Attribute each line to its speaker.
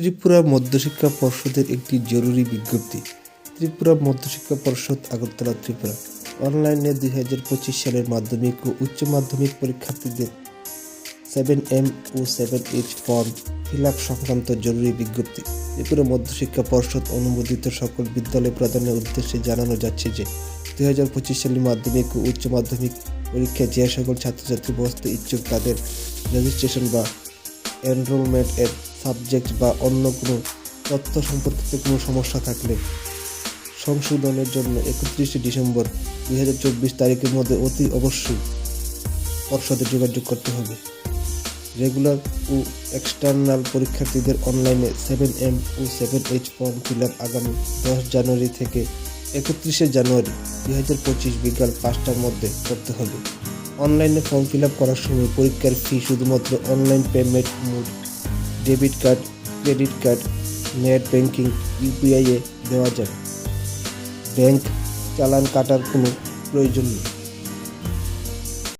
Speaker 1: ত্রিপুরা মধ্যশিক্ষা পর্ষদের একটি জরুরি বিজ্ঞপ্তি। ত্রিপুরা মধ্যশিক্ষা পর্ষদ আগরতলা, ত্রিপুরা। অনলাইনে দুই হাজার পঁচিশ সালের মাধ্যমিক ও উচ্চ মাধ্যমিক পরীক্ষার্থীদের seven M O seven H form fill up সংক্রান্ত জরুরি বিজ্ঞপ্তি। ত্রিপুরা মধ্যশিক্ষা পর্ষদ অনুমোদিত সকল বিদ্যালয় প্রদানের উদ্দেশ্যে জানানো যাচ্ছে যে, দুই হাজার পঁচিশ সালের মাধ্যমিক ও উচ্চ মাধ্যমিক পরীক্ষায় যে সকল ছাত্রছাত্রী বসতে ইচ্ছুক তাদের রেজিস্ট্রেশন বা এনরোলমেন্ট এর সাবজেক্ট বা অন্য কোনো তথ্য সম্পর্কিত কোনো সমস্যা থাকলে সংশোধনের জন্য একত্রিশে ডিসেম্বর দুই হাজার চব্বিশ তারিখের মধ্যে অতি অবশ্যই পর্ষদে যোগাযোগ করতে হবে। রেগুলার ও এক্সটার্নাল পরীক্ষার্থীদের অনলাইনে seven M O seven H form fill up আগামী দশ জানুয়ারি থেকে একত্রিশে জানুয়ারি দুই হাজার পঁচিশ বিকাল পাঁচটার মধ্যে করতে হবে। অনলাইনে ফর্ম ফিল আপ করার সময় পরীক্ষার ফি শুধুমাত্র online payment mode debit card credit card net banking UPI এ দেওয়া যায় ব্যাংক চালান কাটার কোনো প্রয়োজন নেই।